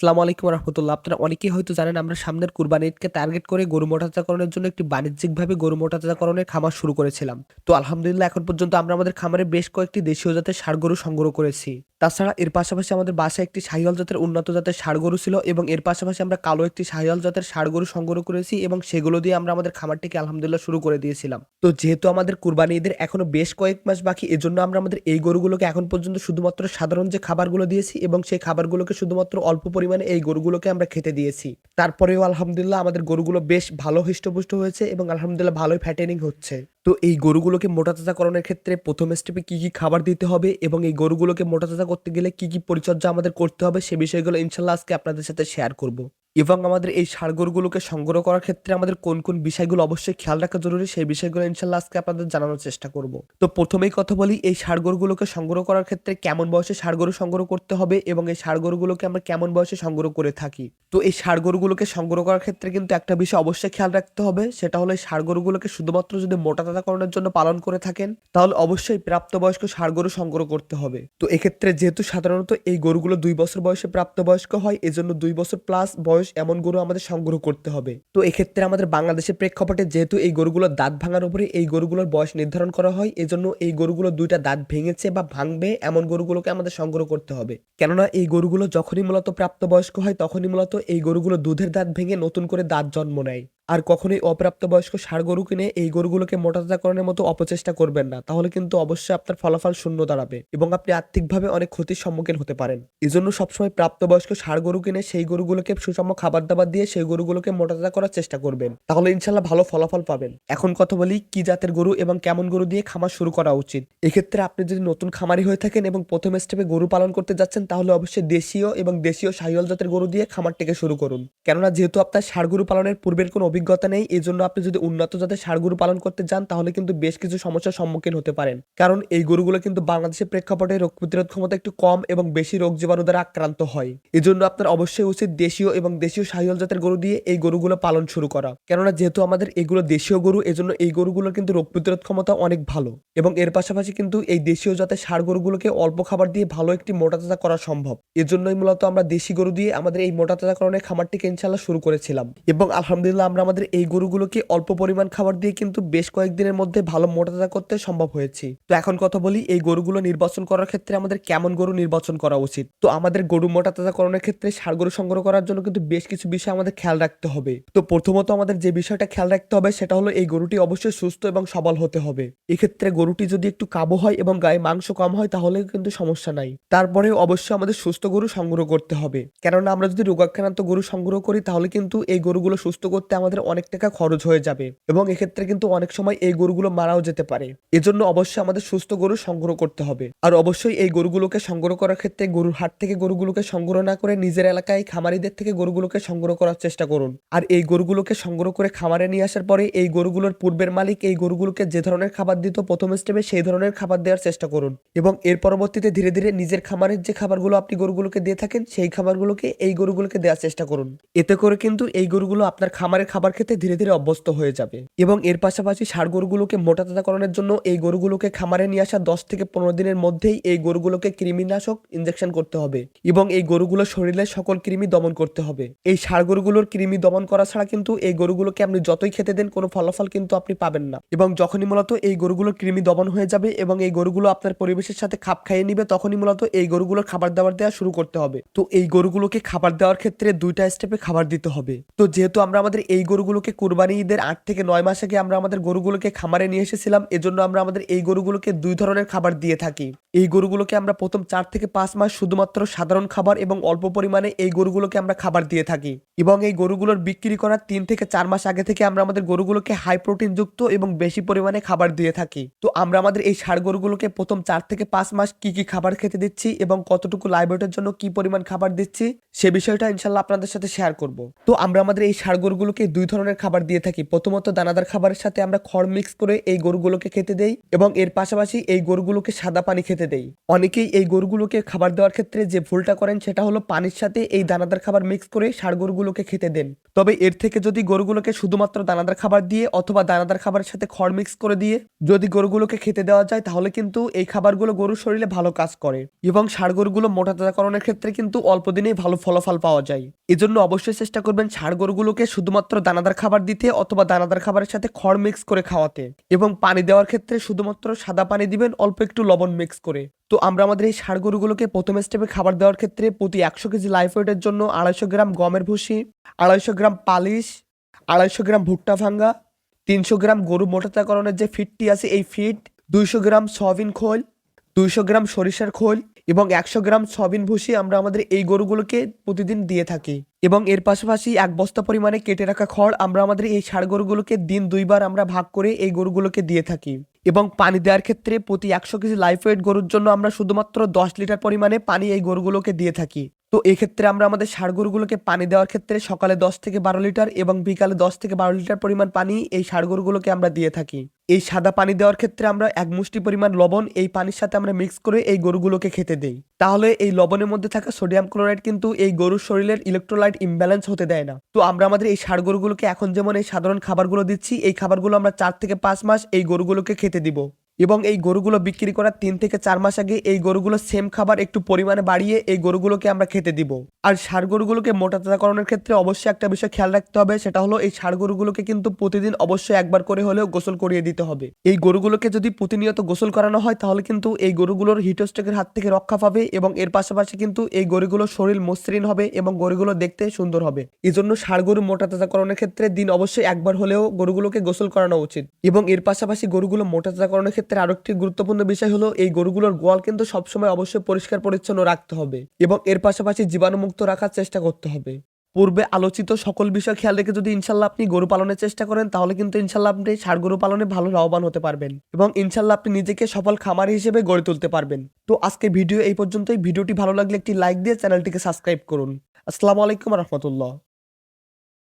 আসসালামু আলাইকুম রহমতুল্লাহ। আপনারা অনেকেই হয়তো জানেন আমরা সামনের কুরবানি ঈদকে টার্গেট করে গরু মোটাচাকরণের জন্য একটি বাণিজ্যিকভাবে গরু মোটাচাকরণের খামার শুরু করেছিলাম। তো আলহামদুলিল্লাহ, এখন পর্যন্ত আমরা আমাদের খামারে বেশ কয়েকটি দেশীয় জাতের ষাড় গরু সংগ্রহ করেছি। তাছাড়া এর পাশাপাশি আমাদের বাসায় একটি শাহিওয়াল জাতের উন্নত জাতের গরু ছিল এবং এর পাশাপাশি আমরা কালো একটি শাহিওয়াল জাতের গরু সংগ্রহ করেছি এবং সেগুলো দিয়ে আমরা আমাদের খামারটিকে আলহামদুলিল্লাহ শুরু করে দিয়েছিলাম। তো যেহেতু আমাদের কুরবানি ঈদের এখনও বেশ কয়েক মাস বাকি, এজন্য আমরা আমাদের এই গরুগুলোকে এখন পর্যন্ত শুধুমাত্র সাধারণ যে খাবারগুলো দিয়েছি এবং সেই খাবারগুলোকে শুধুমাত্র অল্প পরিমাণে এই গরুগুলোকে আমরা খেতে দিয়েছি। তারপরেও আলহামদুলিল্লাহ আমাদের গরুগুলো বেশ ভালো হৃষ্টপুষ্ট হয়েছে এবং আলহামদুলিল্লাহ ভালোই ফ্যাটেনিং হচ্ছে। তো এই গরুগুলোকে মোটাতাজাকরণের ক্ষেত্রে প্রথম স্টেপে কী কী খাবার দিতে হবে এবং এই গরুগুলোকে মোটাতাজা করতে গেলে কী কী পরিচর্যা আমাদের করতে হবে সে বিষয়গুলো ইনশাল্লাহ আজকে আপনাদের সাথে শেয়ার করব। এবং আমাদের এই ষাড় গরুগুলোকে সংগ্রহ করার ক্ষেত্রে আমাদের কোন কোন বিষয়গুলো অবশ্যই খেয়াল রাখা জরুরি, সেই বিষয়গুলো ইনশাল্লাহ আজকে আপনাদের জানানোর চেষ্টা করব। তো প্রথমেই কথা বলি, এই ষাড় গরুগুলোকে সংগ্রহ করার ক্ষেত্রে কেমন বয়সে ষাড় গরু সংগ্রহ করতে হবে এবং এই ষাড় গরুগুলোকে আমরা কেমন বয়সে সংগ্রহ করে থাকি? তো এই ষাড় গরুগুলোকে সংগ্রহ করার ক্ষেত্রে কিন্তু একটা বিষয় অবশ্যই খেয়াল রাখতে হবে, সেটা হলো এই ষাড় গরুগুলোকে শুধুমাত্র যদি মোটা তাজাকরণের জন্য পালন করে থাকেন, তাহলে অবশ্যই প্রাপ্তবয়স্ক ষাড় গরু সংগ্রহ করতে হবে। তো এক্ষেত্রে যেহেতু সাধারণত এই গরুগুলো দুই বছর বয়সে প্রাপ্তবয়স্ক হয়, এজন্য দুই বছর প্লাস বয়স এমন গরু আমাদের সংগ্রহ করতে হবে। তো এক্ষেত্রে আমাদের বাংলাদেশের প্রেক্ষাপটে যেহেতু এই গরুগুলোর দাঁত ভাঙার উপরে এই গরুগুলোর বয়স নির্ধারণ করা হয়, এজন্য এই গরুগুলো দুইটা দাঁত ভেঙেছে বা ভাঙবে এমন গরুগুলোকে আমাদের সংগ্রহ করতে হবে। কেননা এই গরুগুলো যখনই মূলত প্রাপ্তবয়স্ক হয়, তখনই মূলত এই গরুগুলো দুধের দাঁত ভেঙে নতুন করে দাঁত জন্ম নেয়। আর কখনোই অপ্রাপ্তবয়স্ক ষাড় গরু কিনে এই গরুগুলোকে মোটাতাজাকরণের মতো অপচেষ্টা করবেন না। তাহলে কিন্তু অবশ্যই আপনার ফলাফল শূন্য দাঁড়াবে এবং আপনি আর্থিকভাবে অনেক ক্ষতির সম্মুখীন হতে পারেন। এজন্য সবসময় প্রাপ্তবয়স্ক ষাড় গরু কিনে সেই গরুগুলোকে সুষম খাবার দাবার দিয়ে সেই গরুগুলোকে মোটাতাজা করার চেষ্টা করবেন। তাহলে ইনশাল্লাহ ভালো ফলাফল পাবেন। এখন কথা বলি, কি জাতের গরু এবং কেমন গরু দিয়ে খামার শুরু করা উচিত? এক্ষেত্রে আপনি যদি নতুন খামারি হয়ে থাকেন এবং প্রথম স্টেপে গরু পালন করতে যাচ্ছেন, তাহলে অবশ্যই দেশীয় এবং দেশীয় সাহিওয়াল জাতের গরু দিয়ে খামারটিকে শুরু করুন। কেননা যেহেতু আপনার ষাড় গরু পালনের পূর্বের কোনো অভিজ্ঞতা নেই এই জন্য আপনি যদি উন্নত জাতের ষাড় গরু পালন করতে যান, তাহলে কিন্তু বেশ কিছু সমস্যার সম্মুখীন হতে পারেন। কারণ এই গরুগুলো কিন্তু বাংলাদেশের প্রেক্ষাপটে রোগ প্রতিরোধ ক্ষমতা একটু কম এবং বেশি রোগ জীবাণু দ্বারা আক্রান্ত হয়। এই জন্য আপনার অবশ্যই উচিত দেশীয় এবং দেশীয় সাহিওয়াল জাতের গরু দিয়ে এই গরুগুলো পালন শুরু করা। কেননা যেহেতু আমাদের এগুলো দেশীয় গরু, এজন্য এই গরুগুলোর কিন্তু রোগ প্রতিরোধ ক্ষমতা অনেক ভালো। এবং এর পাশাপাশি কিন্তু এই দেশীয় জাতের ষাড় গরুগুলোকে অল্প খাবার দিয়ে ভালো একটি মোটাতাজা করা সম্ভব। এজন্যই মূলত আমরা দেশি গরু দিয়ে আমাদের এই মোটাতাজাকরণের খামারটিকে ইনশাল্লাহ শুরু করেছিলাম। এবং আলহামদুলিল্লাহ আমরা আমাদের এই গরুগুলোকে অল্প পরিমাণ খাবার দিয়ে কিন্তু বেশ কয়েকদিনের মধ্যে ভালো মোটাতাজা করতে সম্ভব হয়েছে। তো এখন কথা বলি, এই গরুগুলো নির্বাচন করার ক্ষেত্রে আমাদের কেমন গরু নির্বাচন করা উচিত? তো আমাদের গরু মোটাতাজাকরণের ক্ষেত্রে ষাড় গরু সংগ্রহ করার জন্য কিন্তু বেশ কিছু বিষয় আমাদের খেয়াল রাখতে হবে। তো প্রথমত আমাদের যে বিষয়টা খেয়াল রাখতে হবে, সেটা হলো এই গরুটি অবশ্যই সুস্থ এবং সবল হতে হবে। এক্ষেত্রে গরুটি যদি একটু কাবু হয় এবং গায়ে মাংস কম হয়, তাহলে কিন্তু সমস্যা নাই। তারপরে অবশ্যই আমাদের সুস্থ গরু সংগ্রহ করতে হবে। কেননা আমরা যদি রোগাক্রান্ত গরু সংগ্রহ করি, তাহলে কিন্তু এই গরুগুলো সুস্থ করতে আমাদের অনেক টাকা খরচ হয়ে যাবে এবং এক্ষেত্রে কিন্তু অনেক সময় এই গরুগুলো মারাও যেতে পারে। এজন্য অবশ্যই আমাদের সুস্থ গরু সংগ্রহ করতে হবে। আর অবশ্যই এই গরুগুলোকে সংগ্রহ করার ক্ষেত্রে গরুর হাট থেকে গরুগুলোকে সংগ্রহ না করে নিজের এলাকায় খামারিদের থেকে গরুগুলোকে সংগ্রহ করার চেষ্টা করুন। আর এই গরুগুলোকে সংগ্রহ করে খামারে নিয়ে আসার পরে এই গরুগুলোর পূর্বের মালিক এই গরুগুলোকে যে ধরনের খাবার দিত প্রথম স্টেপে সেই ধরনের খাবার দেওয়ার চেষ্টা করুন। এবং এর পরবর্তীতে ধীরে ধীরে নিজের খামারের যে খাবারগুলো আপনি গরুগুলোকে দিয়ে থাকেন, সেই খাবারগুলোকে এই গরুগুলোকে দেওয়ার চেষ্টা করুন। এতে করে কিন্তু এই গরুগুলো আপনার খামারের খাবার খেতে ধীরে ধীরে অভ্যস্ত হয়ে যাবে। এবং এর পাশাপাশি ষাড় গরুগুলোকে মোটাতাজাকরণের জন্য এই গরুগুলোকে খামারে নিয়ে আসা দশ থেকে পনেরো দিনের মধ্যেই এই গরুগুলোকে কৃমিনাশক ইনজেকশন করতে হবে এবং এই গরুগুলোর শরীরের সকল কৃমি দমন করতে হবে। এই ষাড় গরুগুলোর কৃমি দমন করা ছাড়া কিন্তু এই গরুগুলোকে আপনি যতই খেতে দেন কোনো ফলাফল কিন্তু আপনি পাবেন না। এবং যখনই মূলত এই গরুগুলোর কৃমি দমন হয়ে যাবে এবং এই গরুগুলো আপনার পরিবেশের সাথে খাপ খাইয়ে নিবে, তখনই মূলত এই গরুগুলোর খাবার দাবার দেওয়া শুরু করতে হবে। তো এই গরুগুলোকে খাবার দেওয়ার ক্ষেত্রে দুইটা স্টেপে খাবার দিতে হবে। তো যেহেতু আমরা আমাদের এই গরুগুলোকে কুরবানি ঈদের আট থেকে নয় মাস আগে আমরা আমাদের গরুগুলোকে খামারে নিয়ে এসেছিলাম, এজন্য আমরা আমাদের এই গরুগুলোকে দুই ধরনের খাবার দিয়ে থাকি। এই গরুগুলোকে আমরা প্রথম চার থেকে পাঁচ মাস শুধুমাত্র সাধারণ খাবার এবং অল্প পরিমাণে এই গরুগুলোকে আমরা খাবার দিয়ে থাকি। এবং এই গরুগুলোর বিক্রি করার তিন থেকে চার মাস আগে থেকে আমরা আমাদের গরুগুলোকে হাই প্রোটিন যুক্ত এবং বেশি পরিমাণে খাবার দিয়ে থাকি। তো আমরা আমাদের এই ষাড় গরুগুলোকে প্রথম চার থেকে পাঁচ মাস কি কি খাবার খেতে দিচ্ছি এবং কতটুকু লাইভওয়েটের জন্য কি পরিমাণ খাবার দিচ্ছি, সে বিষয়টা ইনশাল্লাহ আপনাদের সাথে শেয়ার করব। তো আমরা আমাদের এই ষাড় গরুগুলোকে দুই ধরনের খাবার দিয়ে থাকি। প্রথমত দানাদার খাবারের সাথে আমরা খড় মিক্স করে এই গরুগুলোকে খেতে দেই এবং এর পাশাপাশি এই গরুগুলোকে সাদা পানি খেতে দেই। অনেকেই এই গরুগুলোকে খাবার দেওয়ার ক্ষেত্রে যে ভুলটা করেন সেটা হলো পানির সাথে এই দানাদার খাবার মিক্স করে ষাড় গরুগুলোকে খেতে দেন। তবে এর থেকে যদি গরুগুলোকে শুধুমাত্র দানাদার খাবার দিয়ে অথবা দানাদার খাবারের সাথে খড় মিক্স করে দিয়ে যদি গরুগুলোকে খেতে দেওয়া যায়, তাহলে কিন্তু এই খাবারগুলো গরুর শরীরে ভালো কাজ করে এবং ষাড় গরুগুলো মোটা তাজাকরণের ক্ষেত্রে কিন্তু অল্প দিনেই ভালো ফলাফল পাওয়া যায়। এজন্য অবশ্যই চেষ্টা করবেন ষাড় গরুগুলোকে শুধুমাত্র দানাদার খাবার দিতে অথবা দানাদার খাবারের সাথে খড় মিক্স করে খাওয়াতে। এবং পানি দেওয়ার ক্ষেত্রে শুধুমাত্র সাদা পানি দিবেন, অল্প একটু লবণ মিক্স করে। তো আমরা আমাদের এই ষাড় গরুগুলোকে প্রথম স্টেপে খাবার দেওয়ার ক্ষেত্রে প্রতি একশো কেজি লাইফ ওয়েটের জন্য আড়াইশো গ্রাম গমের ভুসি, আড়াইশো গ্রাম পালিশ, আড়াইশো গ্রাম ভুট্টা ভাঙ্গা, তিনশো গ্রাম গরু মোটাতাকরণের যে ফিটটি আছে এই ফিট দুইশো গ্রাম সয়াবিন খোল, দুইশো গ্রাম সরিষার খোল এবং একশো গ্রাম সবিন ভুষি আমরা আমাদের এই গরুগুলোকে প্রতিদিন দিয়ে থাকি। এবং এর পাশাপাশি এক বস্তা পরিমাণে কেটে রাখা খড় আমরা আমাদের এই ষাড় গরুগুলোকে দিন দুইবার আমরা ভাগ করে এই গরুগুলোকে দিয়ে থাকি। এবং পানি দেওয়ার ক্ষেত্রে প্রতি একশো কেজি লাইফ ওয়েট গরুর জন্য আমরা শুধুমাত্র দশ লিটার পরিমাণে পানি এই গরুগুলোকে দিয়ে থাকি। তো এক্ষেত্রে আমরা আমাদের ষাড় গরুগুলোকে পানি দেওয়ার ক্ষেত্রে সকালে দশ থেকে বারো লিটার এবং বিকালে দশ থেকে বারো লিটার পরিমাণ পানি এই ষাড় গরুগুলোকে আমরা দিয়ে থাকি। এই সাদা পানি দেওয়ার ক্ষেত্রে আমরা এক মুষ্টি পরিমাণ লবণ এই পানির সাথে আমরা মিক্স করে এই গরুগুলোকে খেতে দিই। তাহলে এই লবণের মধ্যে থাকা সোডিয়াম ক্লোরাইড কিন্তু এই গরুর শরীরের ইলেকট্রোলাইট ইমব্যালেন্স হতে দেয় না। তো আমরা আমাদের এই ষাড় গরুগুলোকে এখন যেমন এই সাধারণ খাবারগুলো দিচ্ছি, এই খাবারগুলো আমরা চার থেকে পাঁচ মাস এই গরুগুলোকে খেতে দিব। এবং এই গরুগুলো বিক্রি করার তিন থেকে চার মাস আগে এই গরুগুলো সেম খাবার একটু পরিমাণে বাড়িয়ে এই গরুগুলোকে আমরা খেতে দিব। আর ষাড় গরুগুলোকে মোটা তাজাকরণের ক্ষেত্রে অবশ্যই একটা বিষয় খেয়াল রাখতে হবে, সেটা হলো এই ষাড় গরুগুলোকে কিন্তু প্রতিদিন অবশ্যই একবার করে হলেও গোসল করিয়ে দিতে হবে। এই গরুগুলোকে যদি প্রতিনিয়ত গোসল করানো হয়, তাহলে কিন্তু এই গরুগুলোর হিটোস্ট্রোকের হাত থেকে রক্ষা পাবে এবং এর পাশাপাশি কিন্তু এই গরুগুলোর শরীর মসৃণ হবে এবং গরুগুলো দেখতে সুন্দর হবে। এই জন্য ষাড় গরু মোটা তাজাকরণের ক্ষেত্রে দিন অবশ্যই একবার হলেও গরুগুলোকে গোসল করানো উচিত। এবং এর পাশাপাশি গরুগুলো মোটা তাজাকরণের ক্ষেত্রে আরও একটি গুরুত্বপূর্ণ বিষয় হলো, এই গরুগুলোর গোয়াল কিন্তু সবসময় অবশ্যই পরিষ্কার পরিচ্ছন্ন রাখতে হবে এবং এর পাশাপাশি জীবাণুমুক্ত রাখার চেষ্টা করতে হবে। পূর্বে আলোচিত সকল বিষয় খেয়াল রেখে যদি ইনশাল্লাহ আপনি গরু পালনের চেষ্টা করেন, তাহলে কিন্তু ইনশাল্লাহ আপনি ষাড় গরু পালনে ভালো লাভবান হতে পারবেন এবং ইনশাল্লাহ আপনি নিজেকে সফল খামারি হিসেবে গড়ে তুলতে পারবেন। তো আজকে ভিডিও এই পর্যন্তই। ভিডিওটি ভালো লাগলে একটি লাইক দিয়ে চ্যানেলটিকে সাবস্ক্রাইব করুন। আসসালামু আলাইকুম রহমতুল্লাহ।